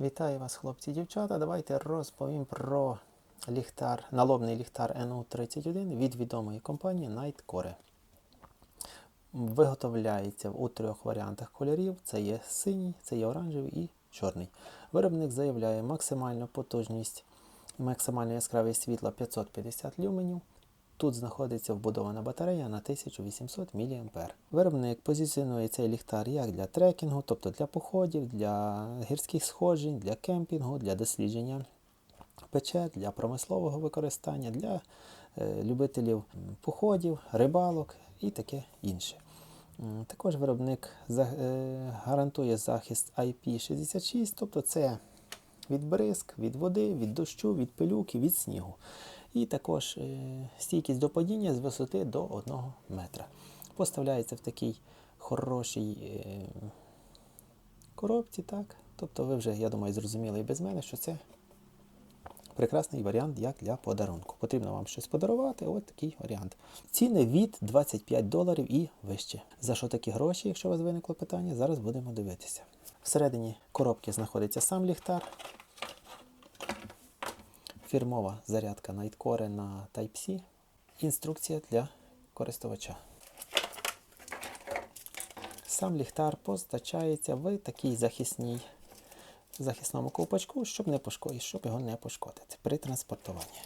Вітаю вас, хлопці і дівчата. Давайте розповім про ліхтар, налобний ліхтар NU31 від відомої компанії Nightcore. Виготовляється у трьох варіантах кольорів: це є синій, це є оранжевий і чорний. Виробник заявляє максимальну потужність, максимальна яскравість світла 550 люменів. Тут знаходиться вбудована батарея на 1800 мА. Виробник позиціонує цей ліхтар як для трекінгу, тобто для походів, для гірських сходжень, для кемпінгу, для дослідження печер, для промислового використання, для е, любителів походів, рибалок і таке інше. Також виробник е, гарантує захист IP66, тобто це від бризк, від води, від дощу, від пилюки, від снігу. І також е, стійкість до падіння з висоти до 1 метра. Поставляється в такій хорошій е, коробці, так? Тобто ви вже, я думаю, зрозуміли і без мене, що це прекрасний варіант як для подарунку. Потрібно вам щось подарувати, от такий варіант. Ціни від 25 доларів і вище. За що такі гроші, якщо у вас виникло питання, зараз будемо дивитися. Всередині коробки знаходиться сам ліхтар. Фірмова зарядка Nightcore на Type-C. Інструкція для користувача. Сам ліхтар постачається в такій захисній захисному ковпачку, щоб не пошкодити, щоб його не пошкодити при транспортуванні.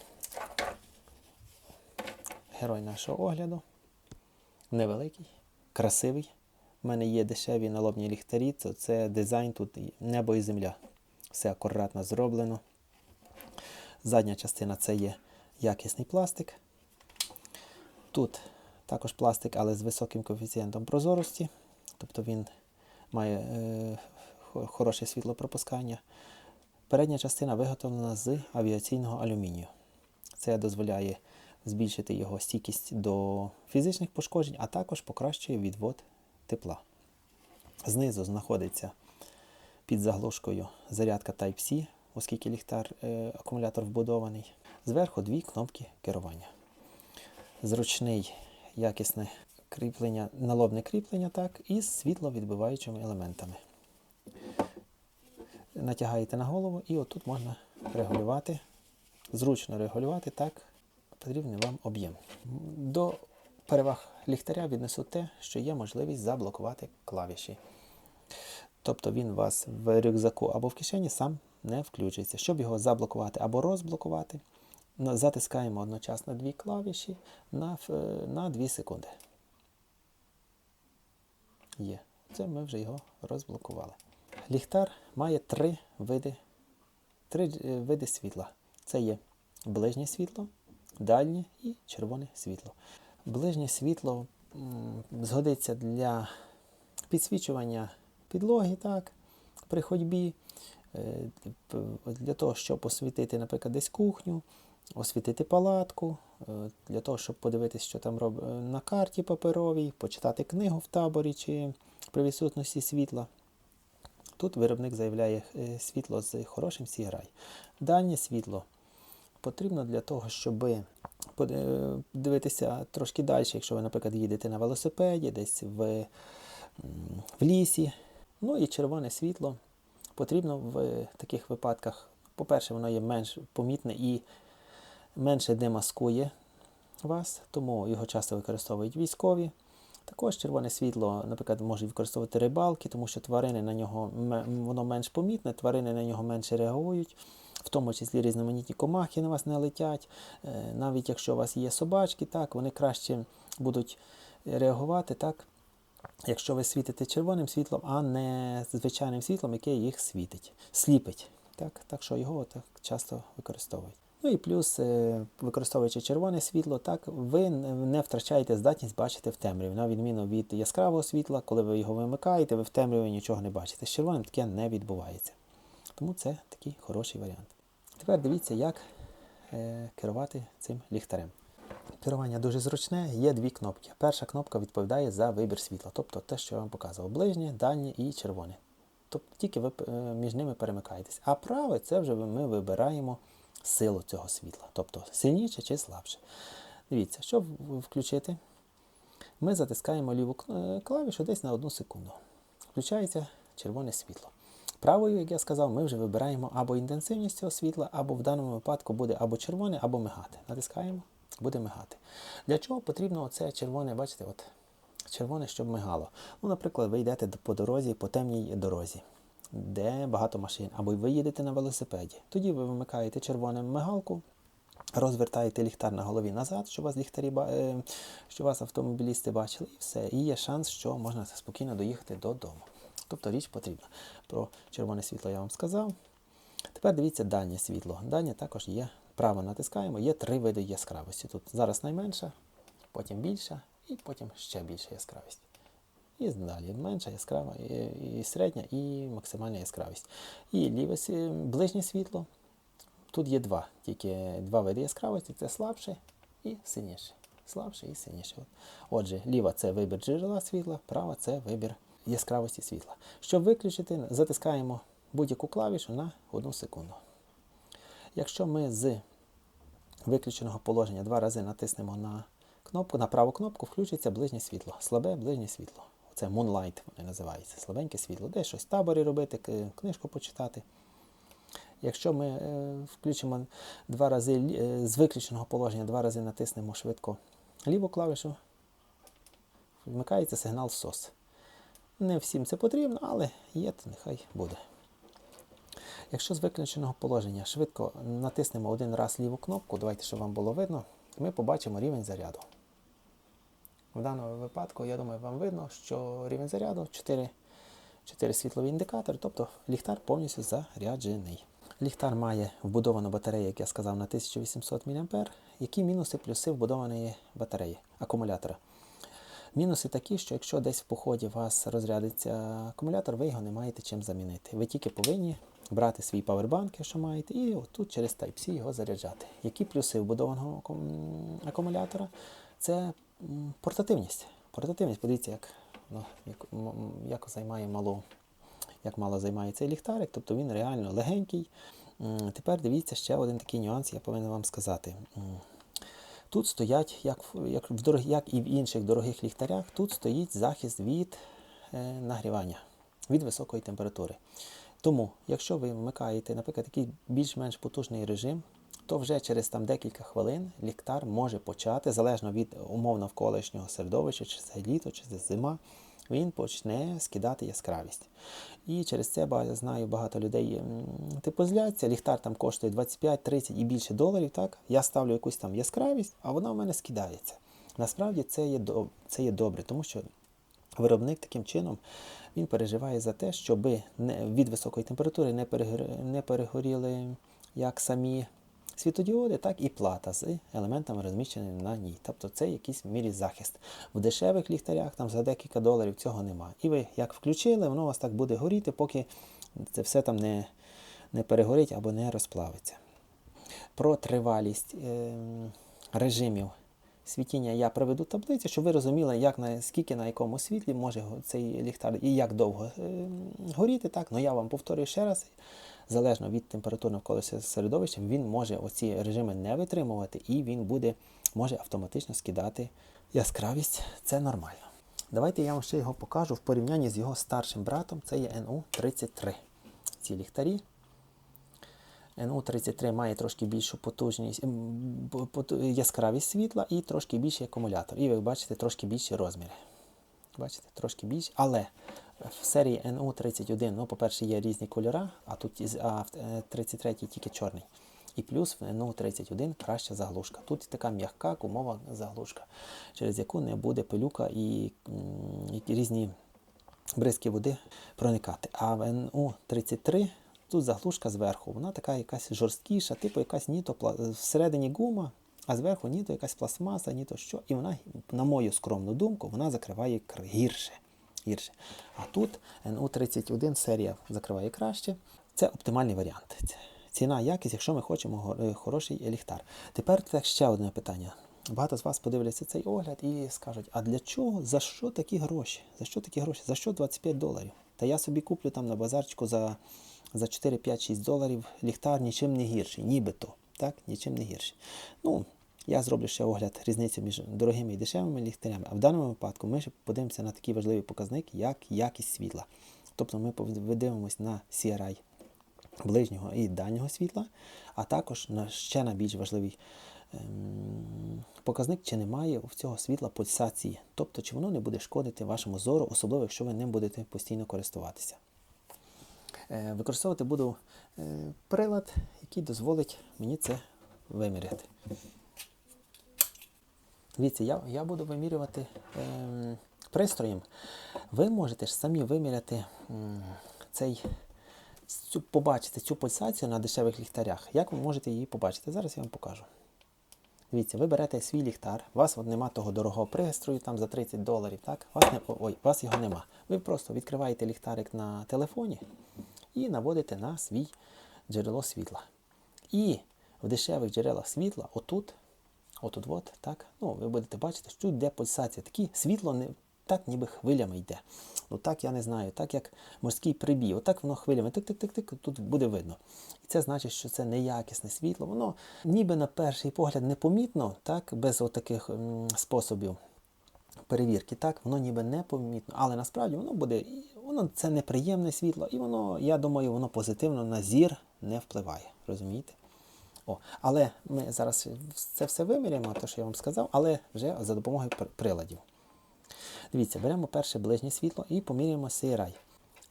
Герой нашого огляду. Невеликий, красивий. У мене є дешеві налобні ліхтарі, то це дизайн тут небо і земля. Все акуратно зроблено. Задня частина це є якісний пластик. Тут також пластик, але з високим коефіцієнтом прозорості. Тобто він має е, хо- хороше світлопропускання. Передня частина виготовлена з авіаційного алюмінію. Це дозволяє збільшити його стійкість до фізичних пошкоджень, а також покращує відвод тепла. Знизу знаходиться під заглушкою зарядка Type-C, оскільки ліхтар е, акумулятор вбудований. Зверху дві кнопки керування. Зручний, якісне кріплення, налобне кріплення, так, із світловідбиваючими елементами. Натягаєте на голову і отут можна регулювати, зручно регулювати так потрібний вам об'єм. До переваг ліхтаря віднесу те, що є можливість заблокувати клавіші. Тобто він у вас в рюкзаку або в кишені сам не включиться. Щоб його заблокувати або розблокувати, затискаємо одночасно дві клавіші на, на 2 секунди. Є. Це ми вже його розблокували. Ліхтар має три види, три е, види світла. Це є ближнє світло, дальнє і червоне світло. Ближнє світло згодиться для підсвічування підлоги, так, при ходьбі, е, для того, щоб освітити, наприклад, десь кухню, освітити палатку, е, для того, щоб подивитися, що там роб... е, на карті паперовій, почитати книгу в таборі чи при відсутності світла. Тут виробник заявляє е, світло з хорошим сіграй. Дальнє світло потрібно для того, щоб дивитися трошки далі, якщо ви, наприклад, їдете на велосипеді, десь в, в лісі. Ну і червоне світло потрібно в таких випадках. По-перше, воно є менш помітне і менше демаскує вас, тому його часто використовують військові. Також червоне світло, наприклад, можуть використовувати рибалки, тому що тварини на нього воно менш помітне, тварини на нього менше реагують, в тому числі різноманітні комахи на вас не летять. Е, Навіть якщо у вас є собачки, так, вони краще будуть реагувати, так, якщо ви світите червоним світлом, а не звичайним світлом, яке їх світить, сліпить. Так, так що його так часто використовують. Ну і плюс, е, використовуючи червоне світло, так ви не втрачаєте здатність бачити в темряві. На відміну від яскравого світла, коли ви його вимикаєте, ви в темряві нічого не бачите. З червоним таке не відбувається. Тому це такий хороший варіант. Тепер дивіться, як е, керувати цим ліхтарем. Керування дуже зручне, є дві кнопки. Перша кнопка відповідає за вибір світла, тобто те, що я вам показував: ближнє, дальнє і червоне. Тобто тільки ви е, між ними перемикаєтесь. А праве це вже ми вибираємо силу цього світла, тобто сильніше чи слабше. Дивіться, щоб включити, ми затискаємо ліву е, клавішу десь на одну секунду. Включається червоне світло. Правою, як я сказав, ми вже вибираємо або інтенсивність цього світла, або в даному випадку буде або червоне, або мигати. Натискаємо, буде мигати. Для чого потрібно оце червоне, бачите, от червоне, щоб мигало. Ну, наприклад, ви йдете по дорозі, по темній дорозі, де багато машин, або ви їдете на велосипеді. Тоді ви вимикаєте червоне мигалку, розвертаєте ліхтар на голові назад, щоб вас ліхтарі е, що вас автомобілісти бачили, і все. І є шанс, що можна спокійно доїхати додому. Тобто річ потрібна. Про червоне світло я вам сказав. Тепер дивіться дальнє світло. Дальнє також є. Право натискаємо, є три види яскравості. Тут зараз найменша, потім більша і потім ще більша яскравість. І далі менша яскрава, і, і середня, і максимальна яскравість. І ліве ближнє світло. Тут є два, тільки два види яскравості це слабше і сильніше. Слабше і сильніше. Отже, ліва це вибір джерела світла, права це вибір яскравості світла. Щоб виключити, затискаємо будь-яку клавішу на одну секунду. Якщо ми з виключеного положення два рази натиснемо на кнопку, на праву кнопку, включиться ближнє світло, слабе ближнє світло. Це Moonlight воно називається, слабеньке світло. Де щось в таборі робити, книжку почитати. Якщо ми е, включимо два рази е, з виключеного положення, два рази натиснемо швидко ліву клавішу, вмикається сигнал SOS. Не всім це потрібно, але є, то нехай буде. Якщо з виключеного положення швидко натиснемо один раз ліву кнопку, давайте, щоб вам було видно, ми побачимо рівень заряду. В даному випадку, я думаю, вам видно, що рівень заряду 4, 4 світлові індикатори, тобто ліхтар повністю заряджений. Ліхтар має вбудовану батарею, як я сказав, на 1800 мА. Які мінуси, плюси вбудованої батареї, акумулятора? Мінуси такі, що якщо десь в поході у вас розрядиться акумулятор, ви його не маєте чим замінити. Ви тільки повинні брати свій павербанк, якщо маєте, і отут через Type-C його заряджати. Які плюси вбудованого акумулятора? Це портативність. Портативність, подивіться, як, ну, як, як займає малу, як мало займає цей ліхтарик, тобто він реально легенький. Тепер дивіться ще один такий нюанс, я повинен вам сказати. Тут стоять, як, як, в дорог, як і в інших дорогих ліхтарях, тут стоїть захист від е, нагрівання, від високої температури. Тому, якщо ви вмикаєте, наприклад, такий більш-менш потужний режим, то вже через там декілька хвилин ліхтар може почати, залежно від умов навколишнього середовища, чи це літо, чи це зима, він почне скидати яскравість. І через це я знаю багато людей типу зляться, ліхтар там коштує 25, 30 і більше доларів. Так? Я ставлю якусь там яскравість, а вона в мене скидається. Насправді це є, це є добре, тому що виробник таким чином він переживає за те, щоб від високої температури не, перегоріли як самі світодіоди, так і плата з елементами, розміщеними на ній. Тобто це якийсь мірі захист. В дешевих ліхтарях там за декілька доларів цього немає. І ви як включили, воно у вас так буде горіти, поки це все там не, не перегорить або не розплавиться. Про тривалість ем, режимів світіння я приведу таблицю, щоб ви розуміли, як на скільки на якому світлі може цей ліхтар і як довго ем, горіти. Так, ну я вам повторюю ще раз. Залежно від температури навколишнього середовища, він може оці режими не витримувати і він буде може автоматично скидати яскравість. Це нормально. Давайте я вам ще його покажу в порівнянні з його старшим братом. Це є NU33. Ці ліхтарі. NU33 має трошки більшу потужність, яскравість світла і трошки більший акумулятор. І ви бачите трошки більші розміри. Бачите, трошки більше. Але в серії NU31, ну, по-перше, є різні кольори, а тут а в е, 33 тільки чорний. І плюс в NU31 краща заглушка. Тут така м'яка гумова заглушка, через яку не буде пилюка і, і різні бризки води проникати. А в NU33 тут заглушка зверху, вона така якась жорсткіша, типу якась ніто всередині гума, а зверху ніто якась пластмаса, ніто що. І вона, на мою скромну думку, вона закриває гірше. гірше. А тут NU31 серія закриває краще. Це оптимальний варіант. Ціна, якість, якщо ми хочемо е, хороший ліхтар. Тепер так ще одне питання. Багато з вас подивляться цей огляд і скажуть, а для чого, за що такі гроші? За що такі гроші? За що 25 доларів? Та я собі куплю там на базарчику за, за 4, 5, 6 доларів ліхтар нічим не гірший, нібито. Так, нічим не гірший. Ну, я зроблю ще огляд різниці між дорогими і дешевими ліхтарями. А в даному випадку ми ще подивимося на такий важливий показник, як якість світла. Тобто ми подивимось на CRI ближнього і дальнього світла, а також на ще на більш важливий показник, чи немає в цього світла пульсації, тобто чи воно не буде шкодити вашому зору, особливо якщо ви ним будете постійно користуватися. Е, Використовувати буду е, прилад, який дозволить мені це виміряти. Дивіться, я, я буду вимірювати ем, пристроєм. Ви можете ж самі виміряти цей, цю, побачити цю пульсацію на дешевих ліхтарях. Як ви можете її побачити? Зараз я вам покажу. Дивіться, ви берете свій ліхтар, у вас от нема того дорогого пристрою там за 30 доларів, так? Вас не, ой, у вас його нема. Ви просто відкриваєте ліхтарик на телефоні і наводите на свій джерело світла. І в дешевих джерелах світла, отут, отут, от, так, ну, ви будете бачити, що тут де пульсація. Такі світло не так, ніби хвилями йде. Ну так я не знаю, так як морський прибій, отак воно хвилями тик-тик-тик-тик, тут буде видно. І це значить, що це неякісне світло. Воно ніби на перший погляд непомітно, так, без отаких способів перевірки, так, воно ніби непомітно, але насправді воно буде, воно це неприємне світло, і воно, я думаю, воно позитивно на зір не впливає. Розумієте? О, але ми зараз це все виміряємо, те, що я вам сказав, але вже за допомогою приладів. Дивіться, беремо перше ближнє світло і поміряємо CRI.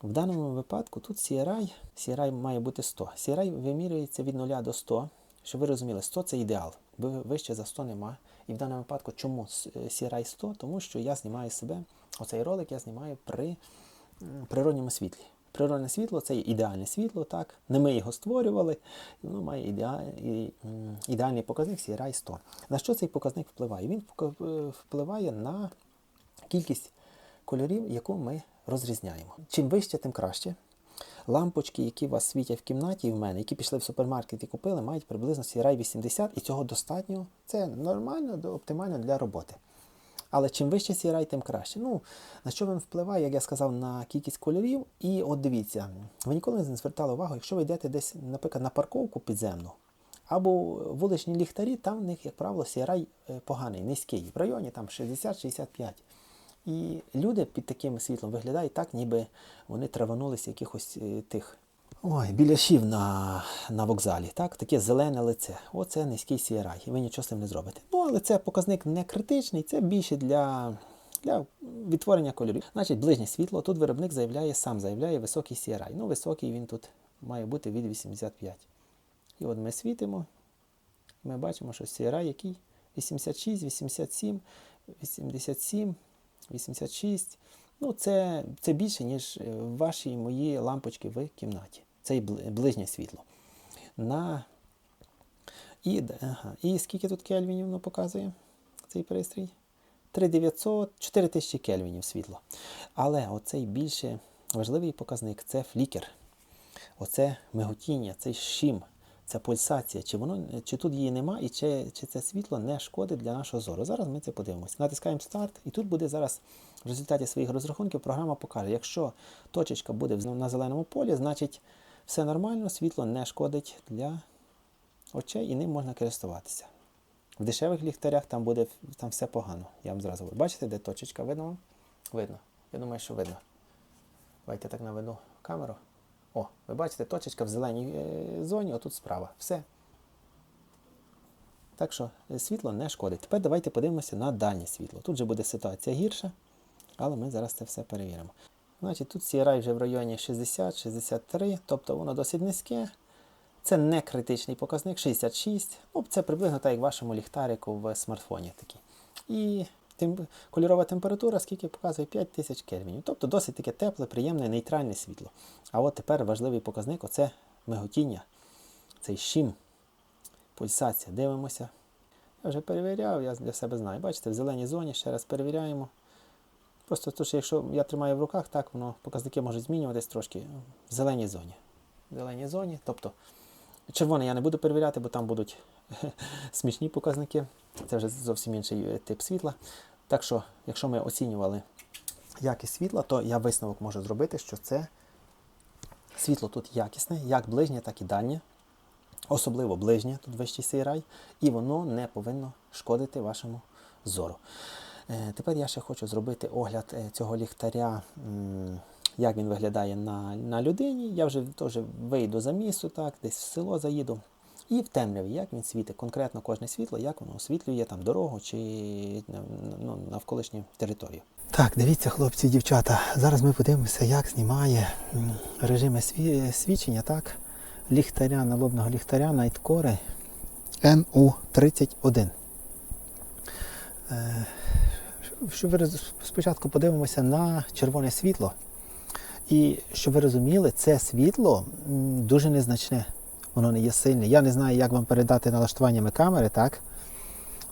В даному випадку тут CRI, CRI має бути 100. CRI вимірюється від 0 до 100. Щоб ви розуміли, 100 це ідеал, бо вище за 100 нема. І в даному випадку чому с- CRI 100? Тому що я знімаю себе, оцей ролик я знімаю при природньому світлі. Природне світло це ідеальне світло, так. Не ми його створювали, і воно має ідеаль, ідеальний показник CRI 100. На що цей показник впливає? Він е, впливає на кількість кольорів, яку ми розрізняємо. Чим вище, тим краще. Лампочки, які у вас світять в кімнаті, і в мене, які пішли в супермаркет і купили, мають приблизно CRI 80, і цього достатньо. Це нормально, оптимально для роботи. Але чим вище CRI, тим краще. Ну, на що він впливає, як я сказав, на кількість кольорів. І от дивіться, ви ніколи не звертали увагу, якщо ви йдете десь, наприклад, на парковку підземну, або вуличні ліхтарі, там в них, як правило, CRI е, поганий, низький, в районі там 60-65. І люди під таким світлом виглядають так, ніби вони траванулися якихось е, тих ой, біляшів на, на вокзалі. Так? Таке зелене лице. Оце низький CRI, і ви нічого з цим не зробите. Ну, але це показник не критичний, це більше для, для відтворення кольорів. Значить, ближнє світло. Тут виробник заявляє, сам заявляє високий CRI. Ну, високий він тут має бути від 85. І от ми світимо, ми бачимо, що CRI який 86, 87, 87, 86. Ну, це, це більше, ніж е, ваші мої лампочки в кімнаті. Це і ближнє світло. На... І, ага. і скільки тут кельвінів воно показує цей пристрій? 3900, 4000 кельвінів світло. Але оцей більше важливий показник це флікер. Оце миготіння, цей шим, ця пульсація, чи воно чи тут її нема, і чи, чи це світло не шкодить для нашого зору. Зараз ми це подивимося. Натискаємо старт, і тут буде зараз в результаті своїх розрахунків програма покаже, якщо точечка буде на зеленому полі, значить все нормально, світло не шкодить для очей і ним можна користуватися. В дешевих ліхтарях там буде там все погано. Я вам зразу говорю. Бачите, де точечка видно? Видно. Я думаю, що видно. Давайте так наведу камеру. О, ви бачите, точечка в зеленій е, зоні, отут справа. Все. Так що е, світло не шкодить. Тепер давайте подивимося на дальнє світло. Тут же буде ситуація гірша, але ми зараз це все перевіримо. Значить, тут CRI вже в районі 60-63, тобто воно досить низьке. Це не критичний показник, 66. Ну, це приблизно так, як в вашому ліхтарику в смартфоні такі. І тем... кольорова температура, скільки показує 5000 кельвінів. Тобто досить таке тепле, приємне, нейтральне світло. А от тепер важливий показник оце миготіння, цей шим, пульсація. Дивимося. Я вже перевіряв, я для себе знаю. Бачите, в зеленій зоні ще раз перевіряємо. Просто то, що якщо я тримаю в руках, так воно показники можуть змінюватись трошки в зеленій зоні. В зеленій зоні. Тобто червоний я не буду перевіряти, бо там будуть смішні показники. Це вже зовсім інший е, тип світла. Так що, якщо ми оцінювали якість світла, то я висновок можу зробити, що це світло тут якісне, як ближнє, так і дальнє. Особливо ближнє, тут вищий CRI, і воно не повинно шкодити вашому зору. Е, Тепер я ще хочу зробити огляд е, цього ліхтаря як він виглядає на, на людині. Я вже теж вийду за місто, так, десь в село заїду. І в темряві, як він світить, конкретно кожне світло, як воно освітлює там дорогу чи ну, навколишню територію. Так, дивіться, хлопці і дівчата. Зараз ми подивимося, як знімає режими сві- свічення, так? Ліхтаря, налобного ліхтаря Nightcore NU31. Е, Щоб ви спочатку подивимося на червоне світло. І щоб ви розуміли, це світло дуже незначне. Воно не є сильне. Я не знаю, як вам передати налаштуваннями камери, так?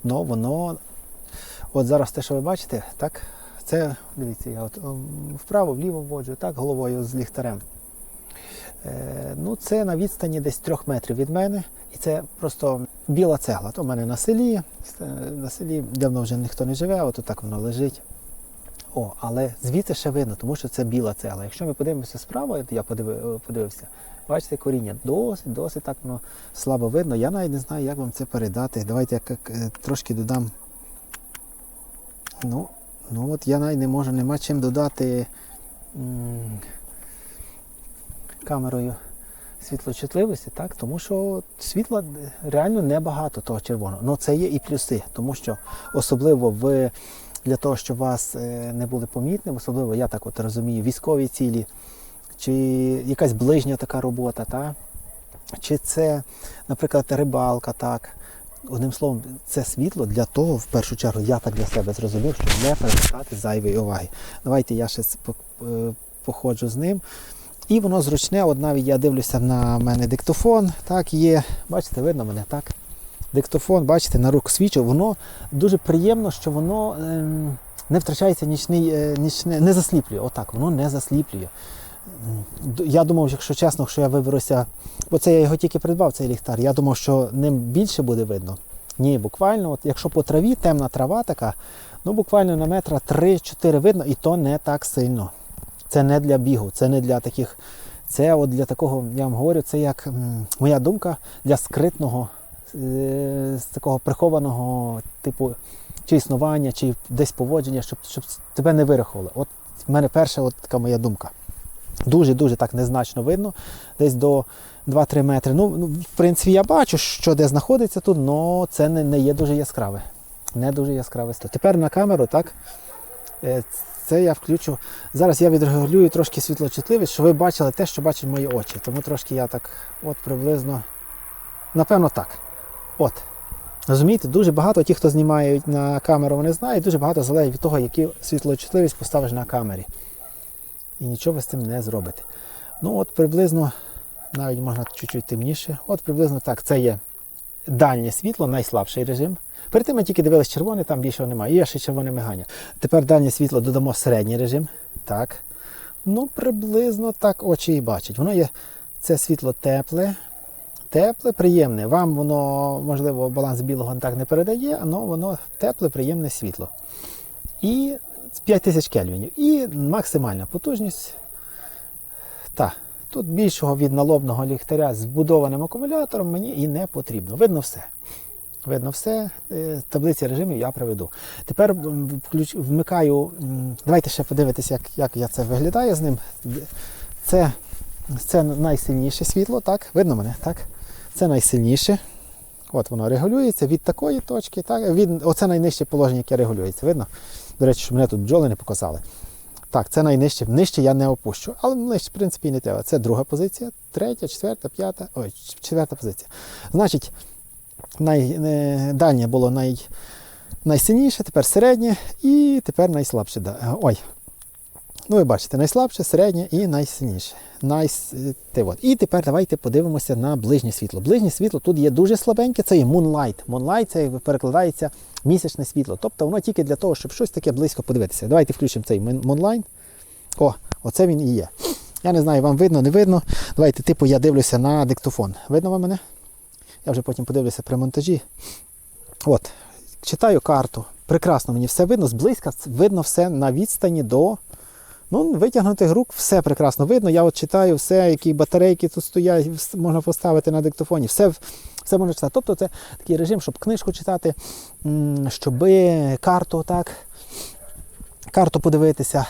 Но воно. От зараз те, що ви бачите, так? Це, дивіться, я от вправо, вліво вводжу, так, головою з ліхтарем. Е, ну, це на відстані десь трьох метрів від мене. І це просто біла цегла. То в мене на селі, е, на селі давно вже ніхто не живе, от так воно лежить. О, але звідси ще видно, тому що це біла цегла. Якщо ми подивимося справа, я подивився, бачите, коріння досить, досить так воно слабо видно. Я навіть не знаю, як вам це передати. Давайте я е, трошки додам. Ну, ну от я навіть не можу, нема чим додати камерою світлочутливості, так? тому що світла реально небагато того червоного. Ну це є і плюси, тому що особливо в для того, щоб вас е, не були помітним, особливо я так от розумію, військові цілі, чи якась ближня така робота, та? чи це, наприклад, рибалка, так. Одним словом, це світло для того, в першу чергу, я так для себе зрозумів, щоб не привертати зайвої уваги. Давайте я ще е, походжу з ним. І воно зручне, от навіть я дивлюся на мене диктофон, так, є, бачите, видно мене, так? Диктофон, бачите, на руку свічу, воно дуже приємно, що воно ем, не втрачається нічний, е, нічне, не засліплює. Отак, воно не засліплює. Я думав, якщо чесно, що я виберуся, бо це я його тільки придбав, цей ліхтар. Я думав, що ним більше буде видно. Ні, буквально, от якщо по траві, темна трава така, ну буквально на метра 3-4 видно, і то не так сильно. Це не для бігу, це не для таких. Це от для такого, я вам говорю, це як моя думка для скритного, з такого прихованого типу чи існування, чи десь поводження, щоб, щоб тебе не вирахували. От в мене перша от така моя думка. Дуже-дуже так незначно видно, десь до 2-3 метри. Ну, ну, в принципі, я бачу, що де знаходиться тут, але це не, не є дуже яскраве. Не дуже яскраве. Тепер на камеру, так? е, Це я включу. Зараз я відрегулюю трошки світлочутливість, щоб ви бачили те, що бачать мої очі. Тому трошки я так, от приблизно, напевно, так. От. Розумієте, дуже багато ті, хто знімають на камеру, вони знають, дуже багато залежить від того, яку світлочутливість поставиш на камері. І нічого ви з цим не зробите. Ну, от приблизно, навіть можна чуть-чуть темніше. От приблизно так, це є дальнє світло, найслабший режим. Перед тим ми тільки дивились червоне, там більшого немає. Є ще червоне мигання. Тепер дальнє світло додамо середній режим. Так. Ну, приблизно так очі і бачать. Воно є це світло тепле, тепле, приємне. Вам воно, можливо, баланс білого так не передає, але воно тепле, приємне світло. І 5000 кельвінів. І максимальна потужність. Так, тут більшого від налобного ліхтаря з вбудованим акумулятором мені і не потрібно. Видно все. Видно все. Е, Таблиці режимів я приведу. Тепер вмикаю. Давайте ще подивитися, як, як я це виглядає з ним. Це, це найсильніше світло, так? Видно мене? Так? Це найсильніше. От воно регулюється від такої точки, так? Від, оце найнижче положення, яке регулюється. Видно? До речі, щоб мене тут бджоли не показали. Так, це найнижче. Нижче я не опущу. Але нижче, в принципі, не треба. Це друга позиція, третя, четверта, п'ята. Ой, четверта позиція. Значить, най, е, дальнє було най, найсильніше, тепер середнє і тепер найслабше. Ой. Ну, ви бачите, найслабше, середнє і найсильніше. Найс... е, от. І тепер давайте подивимося на ближнє світло. Ближнє світло тут є дуже слабеньке, це є Moonlight. Moonlight це перекладається місячне світло. Тобто воно тільки для того, щоб щось таке близько подивитися. Давайте включимо цей Moonlight. О, оце він і є. Я не знаю, вам видно, не видно. Давайте, типу, я дивлюся на диктофон. Видно вам мене? Я вже потім подивлюся при монтажі. От, читаю карту. Прекрасно мені все видно. Зблизька видно все на відстані до ну, витягнутих рук, все прекрасно видно. Я от читаю все, які батарейки тут стоять, можна поставити на диктофоні. Все, все можна читати. Тобто це такий режим, щоб книжку читати, щоб карту так. карту подивитися,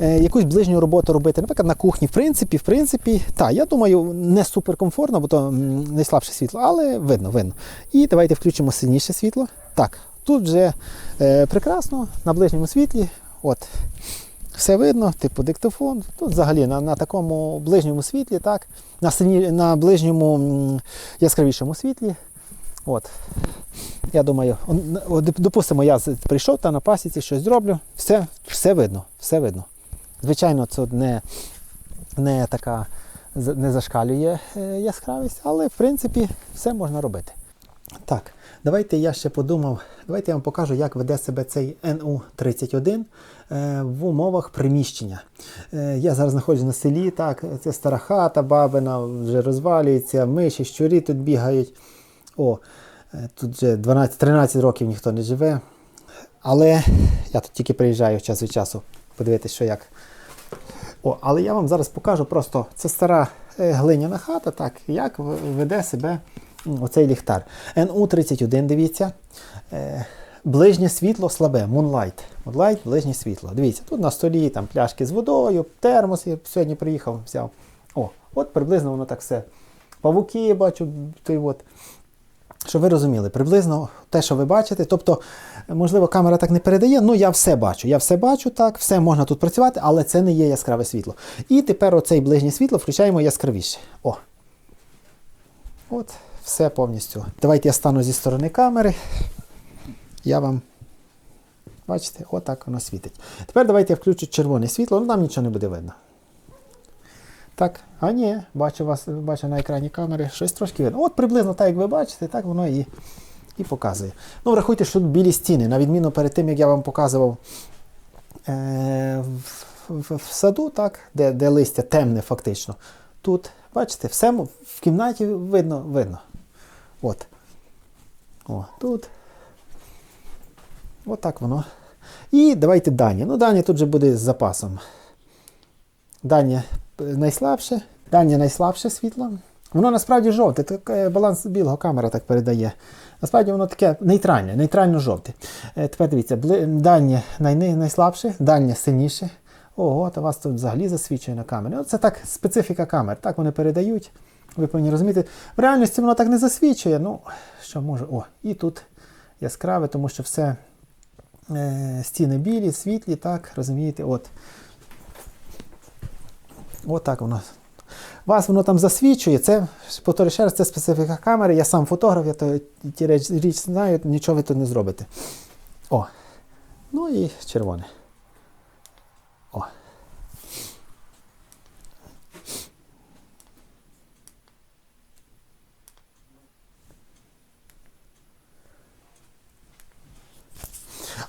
е, якусь ближню роботу робити, наприклад, на кухні. В принципі, в принципі, так, я думаю, не суперкомфортно, бо то найслабше світло, але видно, видно. І давайте включимо сильніше світло. Так, тут вже е, прекрасно, на ближньому світлі. От, все видно, типу диктофон. Тут взагалі на, на такому ближньому світлі, так, на, сильні, на ближньому яскравішому світлі. От. Я думаю, допустимо, я прийшов та на пасіці щось зроблю, все, все видно, все видно. Звичайно, це не, не така не зашкалює е, яскравість, але в принципі все можна робити. Так, давайте я ще подумав, давайте я вам покажу, як веде себе цей НУ-31 е, в умовах приміщення. Е, Я зараз знаходжусь на селі, так, це стара хата, бабина вже розвалюється, миші, щурі тут бігають. О, е, тут вже 12-13 років ніхто не живе. Але я тут тільки приїжджаю час від часу подивитися, що як. О, але я вам зараз покажу просто це стара глиняна хата, так, як веде себе оцей ліхтар. НУ-31, дивіться. Е, ближнє світло слабе, Moonlight. Moonlight, ближнє світло. Дивіться, тут на столі там пляшки з водою, термос, я сьогодні приїхав, взяв. О, от приблизно воно так все. Павуки я бачу, той от. Щоб ви розуміли, приблизно те, що ви бачите, тобто, можливо, камера так не передає, ну я все бачу. Я все бачу, так, все можна тут працювати, але це не є яскраве світло. І тепер оцей ближнє світло включаємо яскравіше. О. От, все повністю. Давайте я стану зі сторони камери. Я вам. Бачите, отак воно світить. Тепер давайте я включу червоне світло, ну нам нічого не буде видно. Так, а ні, бачу вас, бачу на екрані камери, щось трошки видно. От приблизно так, як ви бачите, так воно і, і показує. Ну, врахуйте, що тут білі стіни, на відміну перед тим, як я вам показував е, в, в, в саду, так, де, де листя темне фактично. Тут, бачите, все в кімнаті видно, видно. От. О, тут. Отак воно. І давайте дані. Ну, дані тут же буде з запасом. Дальнє е, найслабше, дальнє найслабше світло. Воно насправді жовте, так, е, баланс білого камера так передає. Насправді воно таке нейтральне, нейтрально-жовте. Е, Тепер дивіться, дальнє най, найслабше, дальнє сильніше. Ого, то вас тут взагалі засвічує на камері. Ну, Це так специфіка камер. Так вони передають. Ви повинні розуміти. В реальності воно так не засвічує. Ну, що може. О, і тут яскраве, тому що все е, стіни білі, світлі, так, розумієте, от. Отак воно. Вас воно там засвічує. Це, повторю ще раз, це специфіка камери. Я сам фотограф, я то, ті реч, річ знаю, нічого ви тут не зробите. О. Ну і червоне.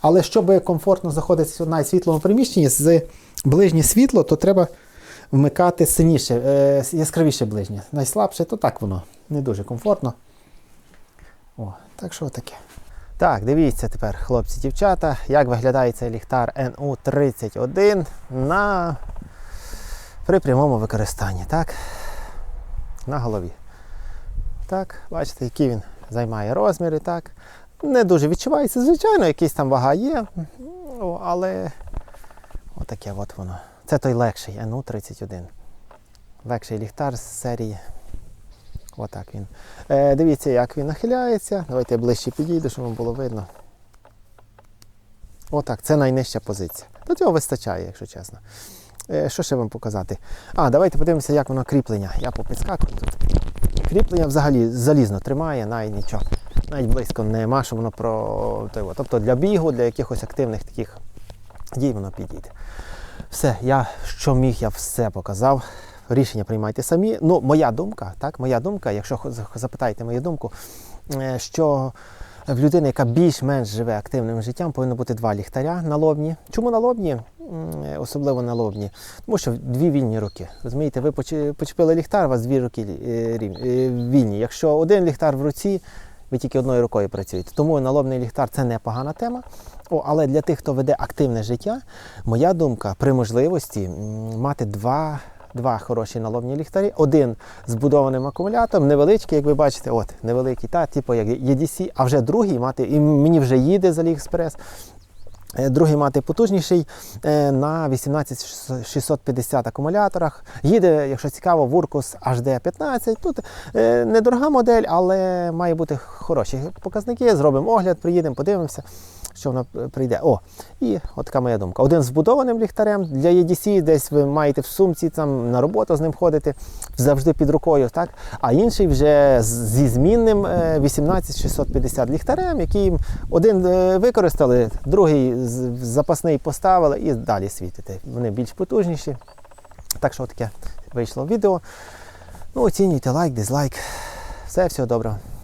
Але щоб комфортно знаходитися в найсвітлому приміщенні з ближнє світло, то треба вмикати сильніше, е, яскравіше ближнє. Найслабше, то так воно не дуже комфортно. О, так що таке. Так, дивіться тепер, хлопці, дівчата, як виглядає цей ліхтар NU31 на... при прямому використанні. Так? На голові. Так, бачите, який він займає розміри. так. Не дуже відчувається, звичайно, якийсь там вага є, ну, але отаке от воно. Це той легший NU31. Легший ліхтар з серії. Отак він. Е, дивіться, як він нахиляється. Давайте я ближче підійду, щоб вам було видно. Отак, це найнижча позиція. До цього вистачає, якщо чесно. Е, що ще вам показати? А, давайте подивимося, як воно кріплення. Я попідскакую тут. Кріплення взагалі залізно тримає, навіть нічого. Навіть близько нема, що воно про. Тобто для бігу, для якихось активних таких дій воно підійде. Все, я що міг, я все показав. Рішення приймайте самі. Ну, моя думка, так, моя думка, якщо запитаєте мою думку, е, що в людини, яка більш-менш живе активним життям, повинно бути два ліхтаря налобні. Чому налобні? М, е, Особливо налобні. Тому що дві вільні руки. Розумієте, ви почепили ліхтар, у вас дві руки е, вільні. Якщо один ліхтар в руці, ви тільки одною рукою працюєте. Тому налобний ліхтар це непогана тема. О, але для тих, хто веде активне життя, моя думка при можливості мати два, два хороші налобні ліхтарі. Один з будованим акумулятором, невеличкий, як ви бачите, от невеликий, та, типу як EDC, а вже другий мати, і мені вже їде з AliExpress. Е, Другий мати потужніший е, на 18650 акумуляторах. Їде, якщо цікаво, Вуркус HD15. Тут е, недорога модель, але має бути хороші показники. Зробимо огляд, приїдемо, подивимося, що воно е, прийде. О, і от така моя думка. Один з вбудованим ліхтарем для EDC, десь ви маєте в сумці там на роботу з ним ходити, завжди під рукою. так? А інший вже зі змінним е, 18650 ліхтарем, який один е, використали, другий запасний поставили і далі світити. Вони більш потужніші. Так що таке вийшло відео. Ну, оцінюйте лайк, дизлайк. Все, всього доброго.